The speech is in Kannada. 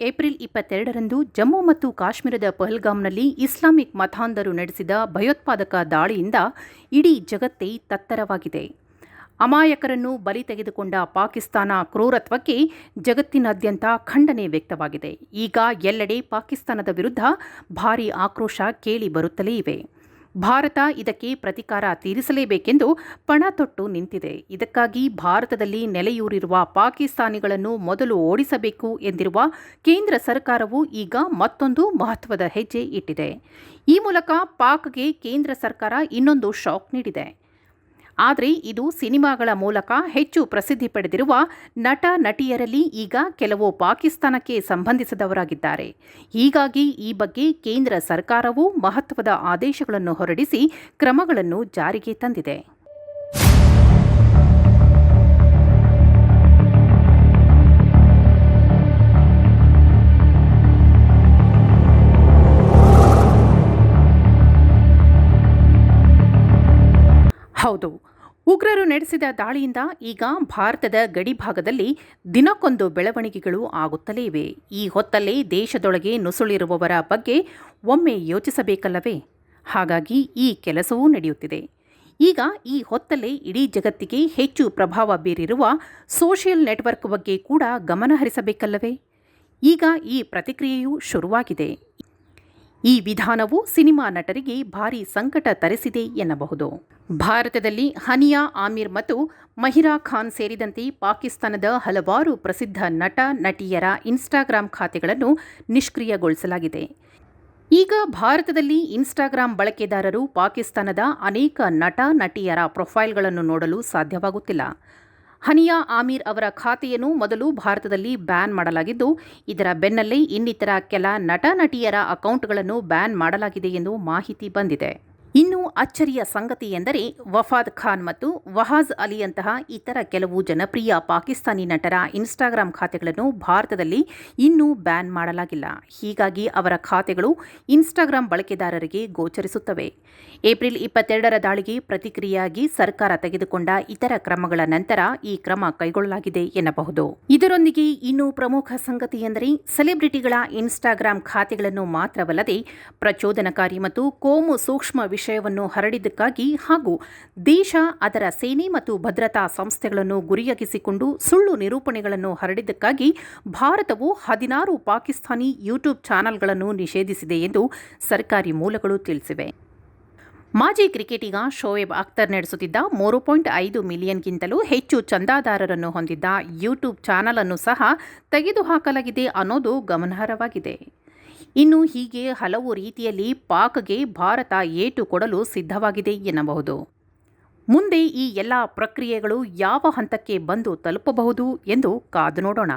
ಏಪ್ರಿಲ್ ಇಪ್ಪತ್ತೆರಡರಂದು ಜಮ್ಮು ಮತ್ತು ಕಾಶ್ಮೀರದ ಪಹಲ್ಗಾಮ್ನಲ್ಲಿ ಇಸ್ಲಾಮಿಕ್ ಮತಾಂಧರು ನಡೆಸಿದ ಭಯೋತ್ಪಾದಕ ದಾಳಿಯಿಂದ ಇಡೀ ಜಗತ್ತೇ ತತ್ತರವಾಗಿದೆ. ಅಮಾಯಕರನ್ನು ಬಲಿ ತೆಗೆದುಕೊಂಡ ಪಾಕಿಸ್ತಾನ ಕ್ರೂರತ್ವಕ್ಕೆ ಜಗತ್ತಿನಾದ್ಯಂತ ಖಂಡನೆ ವ್ಯಕ್ತವಾಗಿದೆ. ಈಗ ಎಲ್ಲೆಡೆ ಪಾಕಿಸ್ತಾನದ ವಿರುದ್ಧ ಭಾರೀ ಆಕ್ರೋಶ ಕೇಳಿ ಬರುತ್ತಲೇ ಇವೆ. ಭಾರತ ಇದಕ್ಕೆ ಪ್ರತಿಕಾರ ತೀರಿಸಲೇಬೇಕೆಂದು ಪಣ ತೊಟ್ಟು ನಿಂತಿದೆ. ಇದಕ್ಕಾಗಿ ಭಾರತದಲ್ಲಿ ನೆಲೆಯೂರಿರುವ ಪಾಕಿಸ್ತಾನಿಗಳನ್ನು ಮೊದಲು ಓಡಿಸಬೇಕು ಎಂದಿರುವ ಕೇಂದ್ರ ಸರ್ಕಾರವು ಈಗ ಮತ್ತೊಂದು ಮಹತ್ವದ ಹೆಜ್ಜೆ ಇಟ್ಟಿದೆ. ಈ ಮೂಲಕ ಪಾಕ್ಗೆ ಕೇಂದ್ರ ಸರ್ಕಾರ ಇನ್ನೊಂದು ಶಾಕ್ ನೀಡಿದೆ. ಆದರೆ ಇದು ಸಿನಿಮಾಗಳ ಮೂಲಕ ಹೆಚ್ಚು ಪ್ರಸಿದ್ಧಿ ಪಡೆದಿರುವ ನಟ, ನಟಿಯರಲ್ಲಿ ಈಗ ಕೆಲವು ಪಾಕಿಸ್ತಾನಕ್ಕೆ ಸಂಬಂಧಿಸಿದವರಾಗಿದ್ದಾರೆ. ಹೀಗಾಗಿ ಈ ಬಗ್ಗೆ ಕೇಂದ್ರ ಸರ್ಕಾರವು ಮಹತ್ವದ ಆದೇಶಗಳನ್ನು ಹೊರಡಿಸಿ ಕ್ರಮಗಳನ್ನು ಜಾರಿಗೆ ತಂದಿದೆ. ಹೌದು ಉಗ್ರರು ನಡೆಸಿದ ದಾಳಿಯಿಂದ ಈಗ ಭಾರತದ ಗಡಿಭಾಗದಲ್ಲಿ ದಿನಕ್ಕೊಂದು ಬೆಳವಣಿಗೆಗಳು ಆಗುತ್ತಲೇ ಇವೆ. ಈ ಹೊತ್ತಲ್ಲೇ ದೇಶದೊಳಗೆ ನುಸುಳಿರುವವರ ಬಗ್ಗೆ ಒಮ್ಮೆ ಯೋಚಿಸಬೇಕಲ್ಲವೇ? ಹಾಗಾಗಿ ಈ ಕೆಲಸವೂ ನಡೆಯುತ್ತಿದೆ. ಈಗ ಈ ಹೊತ್ತಲ್ಲೇ ಇಡೀ ಜಗತ್ತಿಗೆ ಹೆಚ್ಚು ಪ್ರಭಾವ ಬೀರಿರುವ ಸೋಷಿಯಲ್ ನೆಟ್ವರ್ಕ್ ಬಗ್ಗೆ ಕೂಡ ಗಮನಹರಿಸಬೇಕಲ್ಲವೇ? ಈಗ ಈ ಪ್ರತಿಕ್ರಿಯೆಯೂ ಶುರುವಾಗಿದೆ. ಈ ವಿಧಾನವು ಸಿನಿಮಾ ನಟರಿಗೆ ಭಾರಿ ಸಂಕಟ ತರಿಸಿದೆ ಎನ್ನಬಹುದು. ಭಾರತದಲ್ಲಿ ಹನಿಯಾ ಆಮಿರ್ ಮತ್ತು ಮಹಿರಾ ಖಾನ್ ಸೇರಿದಂತೆ ಪಾಕಿಸ್ತಾನದ ಹಲವಾರು ಪ್ರಸಿದ್ಧ ನಟ, ನಟಿಯರ ಇನ್ಸ್ಟಾಗ್ರಾಂ ಖಾತೆಗಳನ್ನು ನಿಷ್ಕ್ರಿಯಗೊಳಿಸಲಾಗಿದೆ. ಈಗ ಭಾರತದಲ್ಲಿ ಇನ್ಸ್ಟಾಗ್ರಾಂ ಬಳಕೆದಾರರು ಪಾಕಿಸ್ತಾನದ ಅನೇಕ ನಟ, ನಟಿಯರ ಪ್ರೊಫೈಲ್ಗಳನ್ನು ನೋಡಲು ಸಾಧ್ಯವಾಗುತ್ತಿಲ್ಲ. ಹನಿಯಾ ಆಮೀರ್ ಅವರ ಖಾತೆಯನ್ನು ಮೊದಲು ಭಾರತದಲ್ಲಿ ಬ್ಯಾನ್ ಮಾಡಲಾಗಿದ್ದು, ಇದರ ಬೆನ್ನಲ್ಲೇ ಇನ್ನಿತರ ಕೆಲ ನಟ ನಟಿಯರ ಅಕೌಂಟ್ಗಳನ್ನು ಬ್ಯಾನ್ ಮಾಡಲಾಗಿದೆ ಎಂದು ಮಾಹಿತಿ ಬಂದಿದೆ. ಅಚ್ಚರಿಯ ಸಂಗತಿ ಎಂದರೆ ವಫಾದ್ ಖಾನ್ ಮತ್ತು ವಹಾಜ್ ಅಲಿಯಂತಹ ಇತರ ಕೆಲವು ಜನಪ್ರಿಯ ಪಾಕಿಸ್ತಾನಿ ನಟರ ಇನ್ಸ್ಟಾಗ್ರಾಂ ಖಾತೆಗಳನ್ನು ಭಾರತದಲ್ಲಿ ಇನ್ನೂ ಬ್ಯಾನ್ ಮಾಡಲಾಗಿಲ್ಲ. ಹೀಗಾಗಿ ಅವರ ಖಾತೆಗಳು ಇನ್ಸ್ಟಾಗ್ರಾಂ ಬಳಕೆದಾರರಿಗೆ ಗೋಚರಿಸುತ್ತವೆ. ಏಪ್ರಿಲ್ ಇಪ್ಪತ್ತೆರಡರ ದಾಳಿಗೆ ಪ್ರತಿಕ್ರಿಯೆಯಾಗಿ ಸರ್ಕಾರ ತೆಗೆದುಕೊಂಡ ಇತರ ಕ್ರಮಗಳ ನಂತರ ಈ ಕ್ರಮ ಕೈಗೊಳ್ಳಲಾಗಿದೆ ಎನ್ನಬಹುದು. ಇದರೊಂದಿಗೆ ಇನ್ನು ಪ್ರಮುಖ ಸಂಗತಿ ಎಂದರೆ ಸೆಲೆಬ್ರಿಟಿಗಳ ಇನ್ಸ್ಟಾಗ್ರಾಂ ಖಾತೆಗಳನ್ನು ಮಾತ್ರವಲ್ಲದೆ ಪ್ರಚೋದನಕಾರಿ ಮತ್ತು ಕೋಮು ಸೂಕ್ಷ್ಮ ವಿಷಯವನ್ನು ಹರಡಿದ್ದಕ್ಕಾಗಿ ಹಾಗೂ ದೇಶ, ಅದರ ಸೇನೆ ಮತ್ತು ಭದ್ರತಾ ಸಂಸ್ಥೆಗಳನ್ನು ಗುರಿಯಾಗಿಸಿಕೊಂಡು ಸುಳ್ಳು ನಿರೂಪಣೆಗಳನ್ನು ಹರಡಿದ್ದಕ್ಕಾಗಿ ಭಾರತವು ಹದಿನಾರು ಪಾಕಿಸ್ತಾನಿ ಯೂಟ್ಯೂಬ್ ಚಾನೆಲ್ಗಳನ್ನು ನಿಷೇಧಿಸಿದೆ ಎಂದು ಸರ್ಕಾರಿ ಮೂಲಗಳು ತಿಳಿಸಿವೆ. ಮಾಜಿ ಕ್ರಿಕೆಟಿಗ ಶೋಯೆಬ್ ಅಖ್ತರ್ ನಡೆಸುತ್ತಿದ್ದ ಮೂರು ಪಾಯಿಂಟ್ ಐದು ಮಿಲಿಯನ್ಗಿಂತಲೂ ಹೆಚ್ಚು ಚಂದಾದಾರರನ್ನು ಹೊಂದಿದ್ದ ಯೂಟ್ಯೂಬ್ ಚಾನಲ್ ಅನ್ನು ಸಹ ತೆಗೆದುಹಾಕಲಾಗಿದೆ ಅನ್ನೋದು ಗಮನಾರ್ಹವಾಗಿದೆ. ಇನ್ನು ಹೀಗೆ ಹಲವು ರೀತಿಯಲ್ಲಿ ಪಾಕ್ಗೆ ಭಾರತ ಏಟು ಕೊಡಲು ಸಿದ್ಧವಾಗಿದೆ ಎನ್ನಬಹುದು. ಮುಂದೆ ಈ ಎಲ್ಲ ಪ್ರಕ್ರಿಯೆಗಳು ಯಾವ ಹಂತಕ್ಕೆ ಬಂದು ತಲುಪಬಹುದು ಎಂದು ಕಾದು ನೋಡೋಣ.